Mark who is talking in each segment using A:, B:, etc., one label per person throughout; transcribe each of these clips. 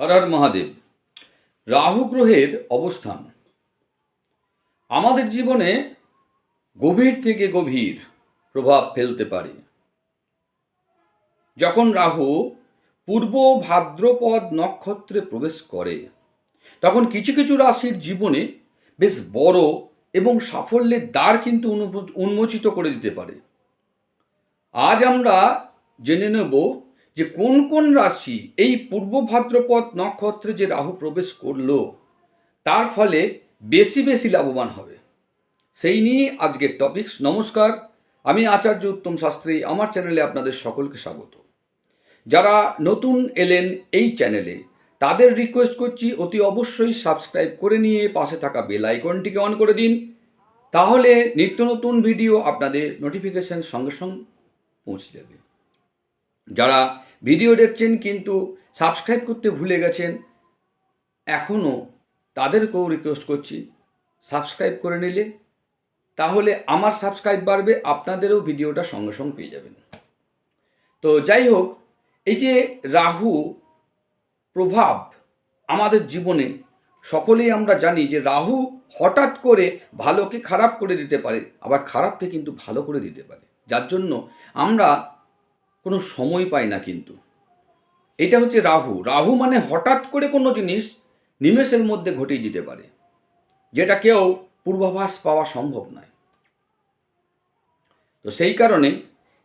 A: হর হর মহাদেব, রাহু গ্রহের অবস্থান। আমাদের জীবনে গভীর থেকে গভীর প্রভাব ফেলতে পারে। যখন রাহু পূর্ব ভাদ্রপদ নক্ষত্রে প্রবেশ করে, তখন কিছু কিছু রাশির জীবনে বেশ বড় এবং সাফল্যের দ্বার কিন্তু উন্মো- উন্মোচিত করে দিতে পারে। আজ আমরা জেনে নেব যে কোন কোন রাশি এই পূর্ব ভাদ্রপদ নক্ষত্রে যে রাহু প্রবেশ করল, তার ফলে বেশি বেশি লাভবান হবে। সেই নিয়ে আজকের টপিকস নমস্কার, আমি আচার্য উত্তম শাস্ত্রী, আমার চ্যানেলে আপনাদের সকলকে স্বাগত। যারা নতুন এলেন এই চ্যানেলে, তাদের রিকোয়েস্ট করছি অতি অবশ্যই সাবস্ক্রাইব করে নিয়ে পাশে থাকা বেল আইকনটিকে অন করে দিন। তাহলে নিত্য নতুন ভিডিও আপনাদের নোটিফিকেশন সঙ্গে সঙ্গে পৌঁছে যাবে। যারা ভিডিও দেখছেন কিন্তু সাবস্ক্রাইব করতে ভুলে গেছেন, এখনও তাদেরকেও রিকোয়েস্ট করছি, সাবস্ক্রাইব করে নিলে, তাহলে আমার সাবস্ক্রাইব বাড়বে, আপনাদেরও ভিডিওটা সঙ্গে সঙ্গে পেয়ে যাবেন। তো যাই হোক, এই যে রাহু, প্রভাব আমাদের জীবনে, সকলেই আমরা জানি যে রাহু হঠাৎ করে ভালোকে খারাপ করে দিতে পারে, আবার খারাপকে কিন্তু ভালো করে দিতে পারে। যার জন্য আমরা কোনো সময় পাই না কিন্তু। এটা হচ্ছে রাহু। রাহু মানে হঠাৎ করে কোনো জিনিস নিমেষের মধ্যে ঘটিয়ে দিতে পারে, যেটা কেউ পূর্বাভাস পাওয়া সম্ভব নয়। তো সেই কারণে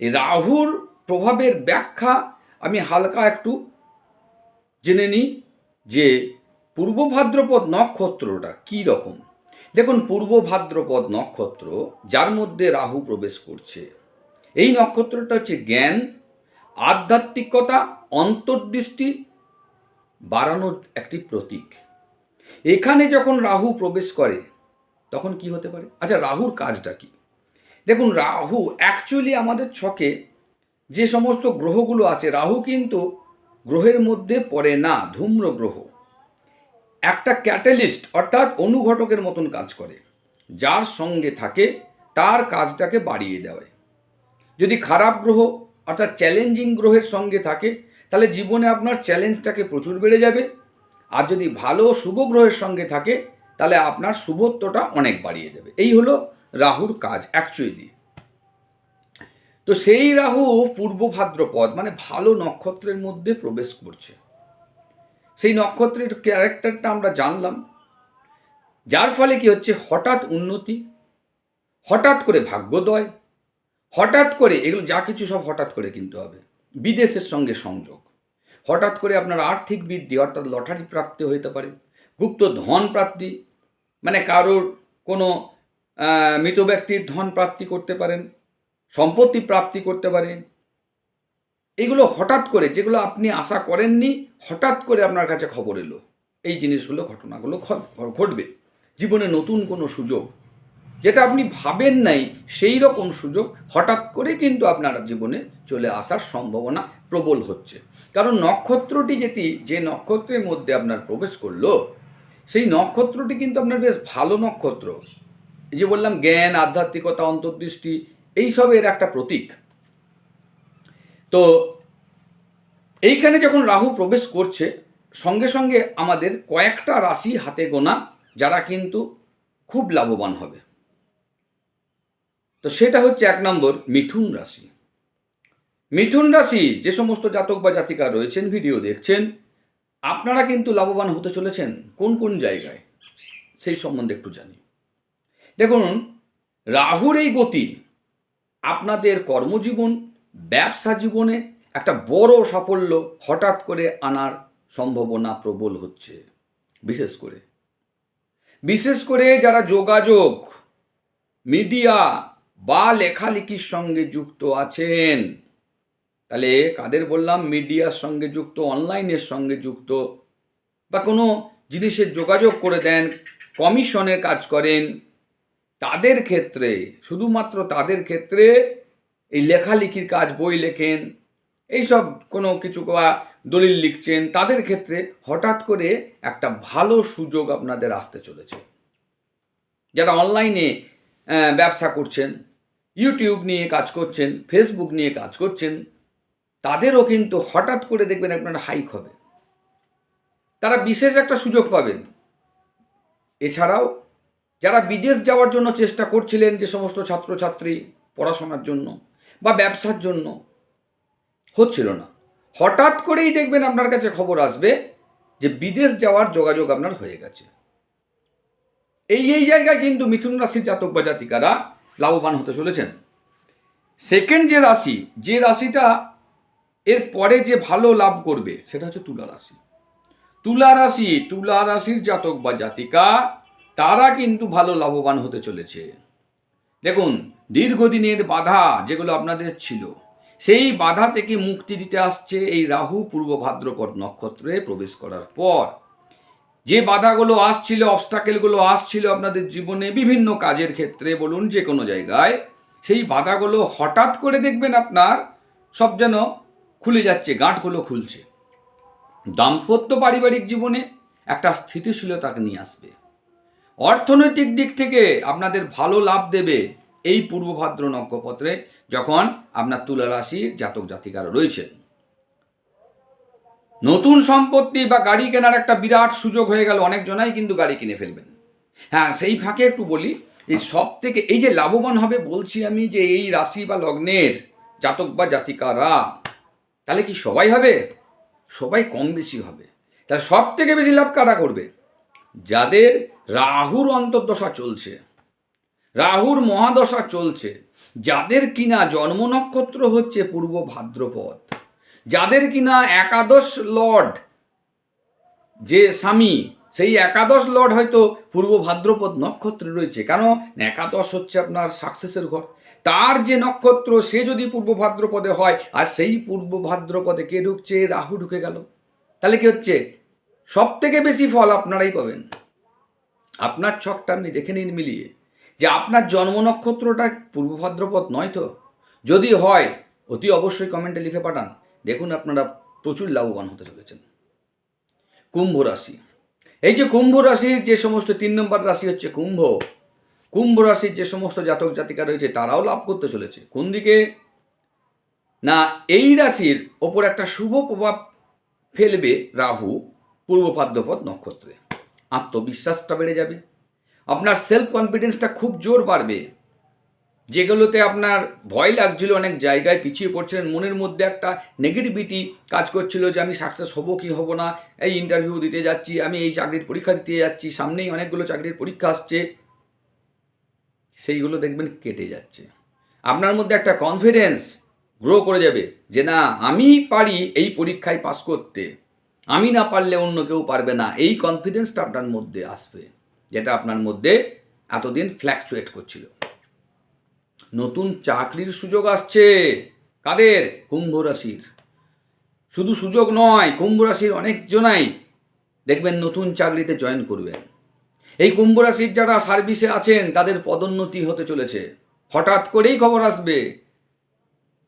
A: এই রাহুর প্রভাবের ব্যাখ্যা আমি হালকা একটু জেনে নিই যে পূর্ব ভাদ্রপদ নক্ষত্রটা কী রকম? দেখুন, পূর্ব ভাদ্রপদ নক্ষত্র যার মধ্যে রাহু প্রবেশ করছে, এই নক্ষত্রটা হচ্ছে জ্ঞান আধ্যাত্মিকতা, অন্তর্দৃষ্টি বাড়ানোর একটি প্রতীক। এখানে যখন রাহু প্রবেশ করে, তখন কি হতে পারে? আচ্ছা রাহুর কাজটা কি? দেখুন, রাহু অ্যাকচুয়ালি আমাদের ছকে যে সমস্ত গ্রহগুলো আছে, রাহু কিন্তু গ্রহের মধ্যে পড়ে না, ধূম্র গ্রহ। একটা ক্যাটালিস্ট অর্থাৎ অনুঘটকের মতন কাজ করে। যার সঙ্গে থাকে, তার কাজটাকে বাড়িয়ে দেওয়ায়। যদি খারাপ গ্রহ অর্থাৎ চ্যালেঞ্জিং গ্রহের সঙ্গে থাকে, তাহলে জীবনে আপনার চ্যালেঞ্জটাকে প্রচুর বেড়ে যাবে। আর যদি ভালো শুভ গ্রহের সঙ্গে থাকে, তাহলে আপনার শুভত্বটা অনেক বাড়িয়ে দেবে। এই হলো রাহুর কাজ অ্যাকচুয়ালি তো সেই রাহু পূর্ব ভাদ্রপদ মানে ভালো নক্ষত্রের মধ্যে প্রবেশ করছে। সেই নক্ষত্রের ক্যারেক্টারটা আমরা জানলাম। যার ফলে কি হচ্ছে? হঠাৎ উন্নতি, হঠাৎ করে ভাগ্যোদয় হঠাৎ করে এগুলো যা কিছু সব হঠাৎ করে কিনতে হবে। বিদেশের সঙ্গে সংযোগ। হঠাৎ করে আপনার আর্থিক বৃদ্ধি, অর্থাৎ লটারি প্রাপ্তি হতে পারে, গুপ্ত ধন প্রাপ্তি মানে কারোর কোনো মৃত ব্যক্তির ধন প্রাপ্তি করতে পারেন, সম্পত্তি প্রাপ্তি করতে পারেন। এগুলো হঠাৎ করে, যেগুলো আপনি আশা করেননি, হঠাৎ করে আপনার কাছে খবর এলো। এই জিনিসগুলো, ঘটনাগুলো ঘটবে। জীবনে নতুন কোনো সুযোগ যেটা আপনি ভাবেন নাই, সেই রকম সুযোগ হঠাৎ করে কিন্তু আপনার জীবনে চলে আসার সম্ভাবনা প্রবল হচ্ছে। কারণ নক্ষত্রটি যেটি, যে নক্ষত্রের মধ্যে আপনার প্রবেশ করল, সেই নক্ষত্রটি কিন্তু আপনার বেশ ভালো নক্ষত্র। এই যে বললাম, জ্ঞান, আধ্যাত্মিকতা, অন্তর্দৃষ্টি এইসবের একটা প্রতীক। তো এইখানে যখন রাহু প্রবেশ করছে, সঙ্গে সঙ্গে আমাদের কয়েকটা রাশি হাতে গোনা, যারা কিন্তু খুব লাভবান হবে। তো সেটা হচ্ছে এক নম্বর মিথুন রাশি। মিথুন রাশি যে সমস্ত জাতক বা জাতিকা রয়েছেন, ভিডিও দেখছেন, আপনারা কিন্তু লাভবান হতে চলেছেন কোন কোন জায়গায়? সেই সম্বন্ধে একটু জানি। দেখুন, রাহুর এই গতি আপনাদের কর্মজীবন, ব্যবসা জীবনে একটা বড় সাফল্য হঠাৎ করে আনার সম্ভাবনা প্রবল হচ্ছে, বিশেষ করে। বিশেষ করে যারা যোগাযোগ, মিডিয়া বা লেখালেখির সঙ্গে যুক্ত আছেন। তাহলে কাদের বললাম? মিডিয়ার সঙ্গে যুক্ত, অনলাইনের সঙ্গে যুক্ত। বা কোনো জিনিসের যোগাযোগ করে দেন কমিশনের কাজ করেন। তাদের ক্ষেত্রে, শুধুমাত্র তাদের ক্ষেত্রে এই লেখালেখির কাজ বই লেখেন, এইসব কোনো কিছু বা দলিল লিখছেন, তাদের ক্ষেত্রে হঠাৎ করে একটা ভালো সুযোগ আপনাদের আসতে চলেছে। যারা অনলাইনে ব্যবসা করছেন ইউটিউব নিয়ে কাজ করছেন ফেসবুক নিয়ে কাজ করছেন, তাদেরও কিন্তু হঠাৎ করে দেখবেন আপনার হাইক হবে। তারা বিশেষ একটা সুযোগ পাবেন। এছাড়াও যারা বিদেশ যাওয়ার জন্য চেষ্টা করছিলেন যে সমস্ত ছাত্রছাত্রী পড়াশোনার জন্য বা ব্যবসার জন্য, হচ্ছিল না। হঠাৎ করেই দেখবেন আপনার কাছে খবর আসবে যে বিদেশ যাওয়ার যোগাযোগ আপনার হয়ে গেছে। এই এই জায়গায় কিন্তু মিথুন রাশির জাতক বা জাতিকারা লাভবান হতে চলেছেন। সেকেন্ড যে রাশি, যে রাশিটা এর পরে যে ভালো লাভ করবে, সেটা হচ্ছে তুলা রাশি। তুলা রাশি, তুলা রাশির জাতক বা জাতিকা, তারা কিন্তু ভালো লাভবান হতে চলেছে। দেখুন, দীর্ঘদিনের বাধা যেগুলো আপনাদের ছিল, সেই বাধা থেকে মুক্তি দিতে আসছে এই রাহু, পূর্ব ভাদ্রপদ নক্ষত্রে প্রবেশ করার পর। যে বাধাগুলো আসছিল অবস্টাকেলগুলো আসছিল আপনাদের জীবনে বিভিন্ন কাজের ক্ষেত্রে, বলুন যে কোনো জায়গায়, সেই বাধাগুলো হঠাৎ করে দেখবেন আপনার সব যেন খুলে যাচ্ছে, গাঁটগুলো খুলছে। দাম্পত্য পারিবারিক জীবনে একটা স্থিতিশীলতা নিয়ে আসবে। অর্থনৈতিক দিক থেকে আপনাদের ভালো লাভ দেবে এই পূর্বভাদ্র নক্ষপত্রে যখন আপনার তুলা রাশির জাতক জাতিকারা রয়েছেন। নতুন সম্পত্তি বা গাড়ি কেনার একটা বিরাট সুযোগ হয়ে গেল, অনেকজনাই কিন্তু গাড়ি কিনে ফেলবেন। হ্যাঁ সেই ফাঁকে একটু বলি, এই সব থেকে এই যে লাভবান হবে বলছি আমি যে এই রাশি বা লগ্নের জাতক বা জাতিকারা, তাহলে কি সবাই হবে? সবাই কম বেশি হবে। তাহলে সব থেকে বেশি লাভ কারা করবে? যাদের রাহুর অন্তর্দশা চলছে, রাহুর মহাদশা চলছে, যাদের কিনা জন্ম নক্ষত্র হচ্ছে পূর্ব ভাদ্রপদ। যাদের কিনা একাদশ লর্ড যে স্বামী, সেই একাদশ লর্ড হয়তো পূর্ব ভাদ্রপদ নক্ষত্রে রয়েছে। কারণ একাদশ হচ্ছে আপনার সাকসেসের ঘর। তার যে নক্ষত্র, সে যদি পূর্ব ভাদ্রপদে হয়, আর সেই পূর্ব ভাদ্রপদে কে ঢুকছে? রাহু ঢুকে গেল। তাহলে কি হচ্ছে? সব থেকে বেশি ফল আপনারাই পাবেন। আপনার ছকটা আপনি দেখে নিন মিলিয়ে। যে আপনার জন্ম নক্ষত্রটা পূর্ব ভাদ্রপদ নয় তো? যদি হয়, অতি অবশ্যই কমেন্টে লিখে পাঠান। দেখুন আপনারা প্রচুর লাভবান হতে চলেছেন। কুম্ভ রাশি। এই যে কুম্ভ রাশির যে সমস্ত তিন নম্বর রাশি হচ্ছে কুম্ভ কুম্ভ রাশির যে সমস্ত জাতক জাতিকা রয়েছে, তারাও লাভ করতে চলেছে। কোন দিকে? না, এই রাশির ওপর একটা শুভ প্রভাব ফেলবে রাহু, পূর্ব ভাদ্রপদ নক্ষত্রে। আত্মবিশ্বাসটা বেড়ে যাবে। আপনার সেলফ কনফিডেন্সটা খুব জোর বাড়বে। যেগুলোতে আপনার ভয় লাগছিল, অনেক জায়গায় পিছিয়ে পড়ছিলেন, মনের মধ্যে একটা নেগেটিভিটি কাজ করছিল যে আমি সাকসেস হব কি হব না, এই ইন্টারভিউ দিতে যাচ্ছি, আমি এই চাকরির পরীক্ষা দিতে যাচ্ছি, সামনেই অনেকগুলো চাকরির পরীক্ষা আসছে। সেইগুলো দেখবেন কেটে যাচ্ছে। আপনার মধ্যে একটা কনফিডেন্স গ্রো করে যাবে যে না, আমি পারি এই পরীক্ষায় পাস করতে। আমি না পারলে অন্য কেউ পারবে না। এই কনফিডেন্সটা আপনার মধ্যে আসবে, যেটা আপনার মধ্যে এতদিন ফ্ল্যাকচুয়েট করছিল। নতুন চাকরির সুযোগ আসছে। কাদের? কুম্ভ রাশির। শুধু সুযোগ নয়, কুম্ভ রাশির অনেকজনাই দেখবেন নতুন চাকরিতে জয়েন করবেন। এই কুম্ভ রাশির যারা সার্ভিসে আছেন, তাদের পদোন্নতি হতে চলেছে। হঠাৎ করেই খবর আসবে।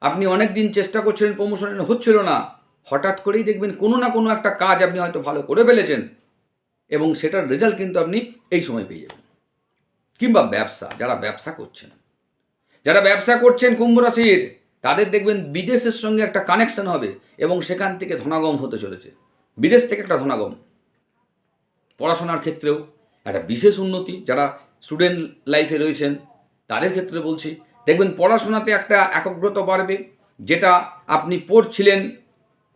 A: আপনি অনেক দিন চেষ্টা করছিলেন প্রমোশনের হচ্ছিল না। হঠাৎ করেই দেখবেন কোনো না কোনো একটা কাজ আপনি হয়তো ভালো করে ফেলেছেন এবং সেটার রেজাল্ট কিন্তু আপনি এই সময় পেয়ে যাবেন। কিংবা ব্যবসা, যারা ব্যবসা করছেন। যারা ব্যবসা করছেন কুম্ভ রাশির, তাদের দেখবেন বিদেশের সঙ্গে একটা কানেকশন হবে এবং সেখান থেকে ধনাগম হতে চলেছে। বিদেশ থেকে একটা ধনাগম। পড়াশোনার ক্ষেত্রেও একটা বিশেষ উন্নতি, যারা স্টুডেন্ট লাইফে রয়েছেন, তাদের ক্ষেত্রে বলছি। দেখবেন পড়াশোনাতে একটা একাগ্রতা বাড়বে, যেটা আপনি পড়ছিলেন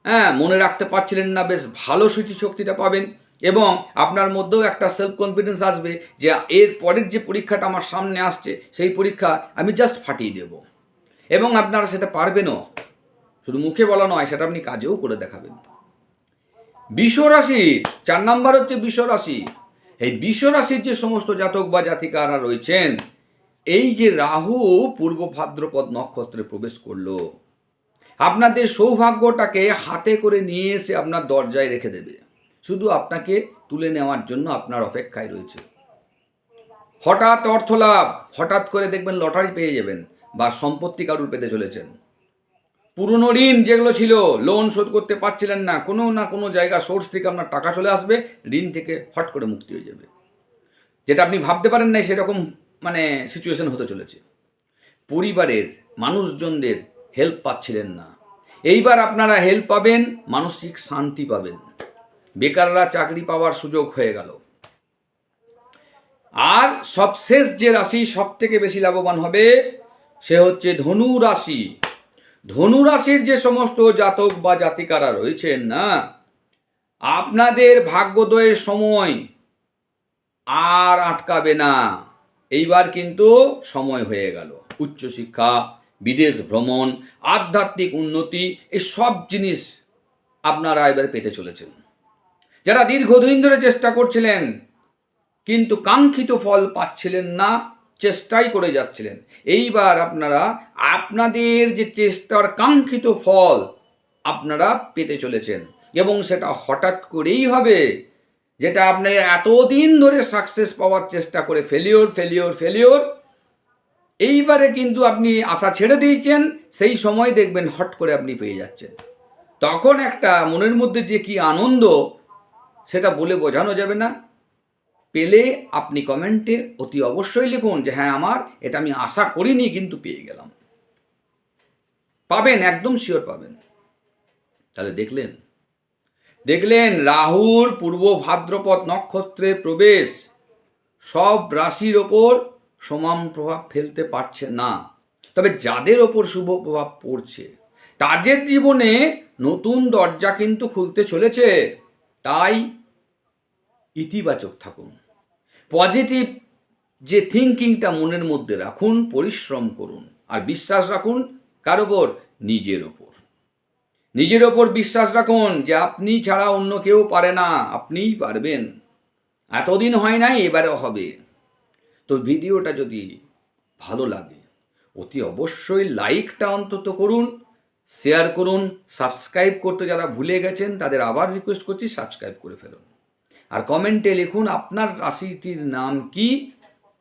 A: হ্যাঁ মনে রাখতে পারছিলেন না, বেশ ভালো স্মৃতিশক্তিটা পাবেন। এবং আপনার মধ্যেও একটা সেলফ কনফিডেন্স আসবে যে এর পরের যে পরীক্ষাটা আমার সামনে আসছে, সেই পরীক্ষা আমি জাস্ট ফাটিয়ে দেব। এবং আপনারা সেটা পারবেনও। শুধু মুখে বলা নয়, সেটা আপনি কাজেও করে দেখাবেন। বিশ্বরাশি, চার নাম্বার হচ্ছে বিশ্বরাশি। এই বিশ্বরাশির যে সমস্ত জাতক বা জাতিকারা রয়েছেন, এই যে রাহু পূর্ব ভাদ্রপদ নক্ষত্রে প্রবেশ করল, আপনাদের সৌভাগ্যটাকে হাতে করে নিয়ে এসে আপনার দরজায় রেখে দেবে। শুধু আপনাকে তুলে নেওয়ার জন্য আপনার অপেক্ষায় রয়েছে। হঠাৎ অর্থ লাভ হঠাৎ করে দেখবেন লটারি পেয়ে যাবেন বা সম্পত্তি কারুর পেতে চলেছেন। পুরনো ঋণ যেগুলো ছিল লোন শোধ করতে পারছিলেন না, কোনো না কোনো জায়গা সোর্স থেকে আপনার টাকা চলে আসবে, ঋণ থেকে হট করে মুক্তি হয়ে যাবে। যেটা আপনি ভাবতে পারেন না সেরকম মানে সিচুয়েশন হতে চলেছে। পরিবারের মানুষজনদের হেল্প পাচ্ছিলেন না। এইবার আপনারা হেল্প পাবেন, মানসিক শান্তি পাবেন। বেকাররা চাকরি পাওয়ার সুযোগ হয়ে গেল। আর সবশেষ যে রাশি সব থেকে বেশি লাভবান হবে, সে হচ্ছে ধনু রাশি। ধনু রাশির যে সমস্ত জাতক বা জাতিকারা রয়েছেন না, আপনাদের ভাগ্যোদয়ের সময় আর আটকাবে না। এইবার কিন্তু সময় হয়ে গেল। উচ্চশিক্ষা, বিদেশ ভ্রমণ, আধ্যাত্মিক উন্নতি এই সব জিনিস আপনারা এবার পেতে চলেছেন। যারা দীর্ঘদিন ধরে চেষ্টা করছিলেন, কিন্তু কাঙ্ক্ষিত ফল পাচ্ছিলেন না, চেষ্টাই করে যাচ্ছিলেন। এইবার আপনারা, আপনাদের যে চেষ্টার কাঙ্ক্ষিত ফল আপনারা পেতে চলেছেন। এবং সেটা হঠাৎ করেই হবে, যেটা আপনি এতদিন ধরে সাকসেস পাওয়ার চেষ্টা করে ফেলিওর ফেলিওর ফেলিওর এইবারে কিন্তু আপনি আশা ছেড়ে দিয়েছেন, সেই সময় দেখবেন হট করে আপনি পেয়ে যাচ্ছেন। তখন একটা মনের মধ্যে যে কি আনন্দ সেটা বলে বোঝানো যাবে না। পেলে আপনি কমেন্টে অতি অবশ্যই লিখুন যে হ্যাঁ আমার, এটা আমি আশা করিনি, কিন্তু পেয়ে গেলাম। পাবেন, একদম শিওর পাবেন। তাহলে দেখলেন। দেখলেন, রাহুর পূর্ব ভাদ্রপদ নক্ষত্রে প্রবেশ। সব রাশির ওপর সমান প্রভাব ফেলতে পারছে না। তবে যাদের ওপর শুভ প্রভাব পড়ছে, তাদের জীবনে নতুন দরজা কিন্তু খুলতে চলেছে। তাই ইতিবাচক থাকুন। পজিটিভ যে থিঙ্কিংটা মনের মধ্যে রাখুন, পরিশ্রম করুন, আর বিশ্বাস রাখুন কার ওপর নিজের ওপর নিজের ওপর বিশ্বাস রাখুন যে আপনি ছাড়া অন্য কেউ পারে না, আপনিই পারবেন। এতদিন হয় নাই, এবারেও হবে। তো ভিডিওটা যদি ভালো লাগে, অতি অবশ্যই লাইকটা অন্তত করুন শেয়ার করুন সাবস্ক্রাইব করতে যারা ভুলে গেছেন, তাদের আবার রিকোয়েস্ট করছি সাবস্ক্রাইব করে ফেলুন। কমেন্টে লিখুন, আপনার রাশিটির নাম কি?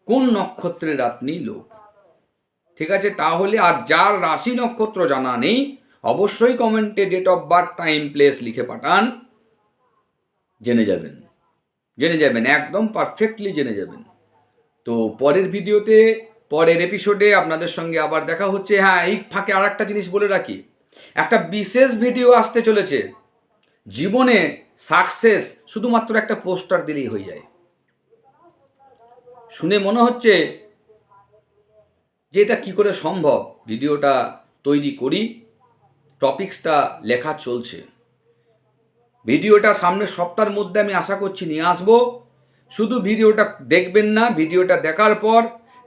A: কোন নক্ষত্রের আপনি লোক? ঠিক আছে, তাহলে আর যার রাশি নক্ষত্র জানা নেই, অবশ্যই কমেন্টে date of birth time place লিখে পাঠান। জেনে যাবেন জেনে যাবেন, একদম পারফেক্টলি জেনে যাবেন। তো পরের ভিডিওতে, পরের এপিসোডে আপনাদের সঙ্গে আবার দেখা হচ্ছে। হ্যাঁ এই ফাঁকে আর জিনিস বলে রাখি। একটা বিশেষ ভিডিও আসতে চলেছে। জীবনে সাকসেস শুধুমাত্র একটা পোস্টার দিলেই হয়ে যায়। শুনে মনে হচ্ছে যে এটা কী করে সম্ভব? ভিডিওটা তৈরি করি, টপিক্সটা লেখা চলছে। ভিডিওটা সামনের সপ্তাহের মধ্যে আমি আশা করছি নিয়ে আসব। শুধু ভিডিওটা দেখবেন না, ভিডিওটা দেখার পর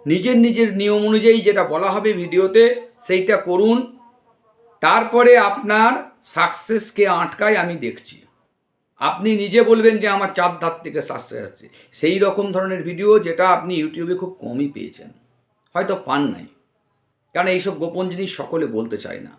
A: নিজের নিজের নিয়ম অনুযায়ী যেটা বলা হবে ভিডিওতে সেইটা করুন। তারপরে আপনার সাকসেসকে আটকায় আমি দেখছি। আপনি নিজে বলবেন যে আমার চার ধার থেকে সাকসেস আসছে। সেই রকম ধরনের ভিডিও যেটা আপনি ইউটিউবে খুব কমই পেয়েছেন। হয়তো পান নাই। কারণ এইসব গোপন জিনিস সকলে বলতে চায় না।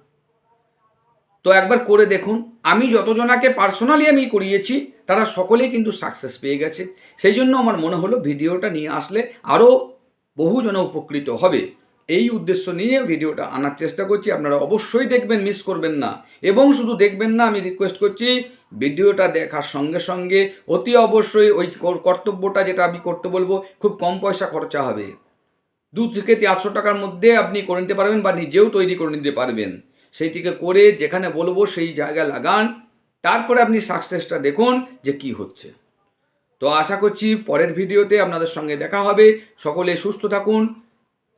A: তো একবার করে দেখুন। আমি যতজনাকে পার্সোনালি আমি করিয়েছি, তারা সকলেই কিন্তু সাকসেস পেয়ে গেছে। সেই জন্য আমার মনে হলো ভিডিওটা নিয়ে আসলে আরও বহুজন উপকৃত হবে। এই উদ্দেশ্য নিয়ে ভিডিওটা আনার চেষ্টা করছি। আপনারা অবশ্যই দেখবেন মিস করবেন না। এবং শুধু দেখবেন না, আমি রিকোয়েস্ট করছি ভিডিওটা দেখার সঙ্গে সঙ্গে অতি অবশ্যই ওই কর- কর্তব্যটা যেটা আমি করতে বলব, খুব কম পয়সা খরচা হবে। দু থেকে চারশো টাকার মধ্যে আপনি করে নিতে পারবেন বা নিজেও তৈরি করে নিতে পারবেন। সেইটিকে করে যেখানে বলব সেই জায়গায় লাগান, তারপরে আপনি সাকসেসটা দেখুন যে কি হচ্ছে। তো আশা করছি পরের ভিডিওতে আপনাদের সঙ্গে দেখা হবে। সকলে সুস্থ থাকুন,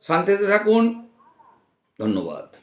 A: শান্তিতে থাকুন। ধন্যবাদ।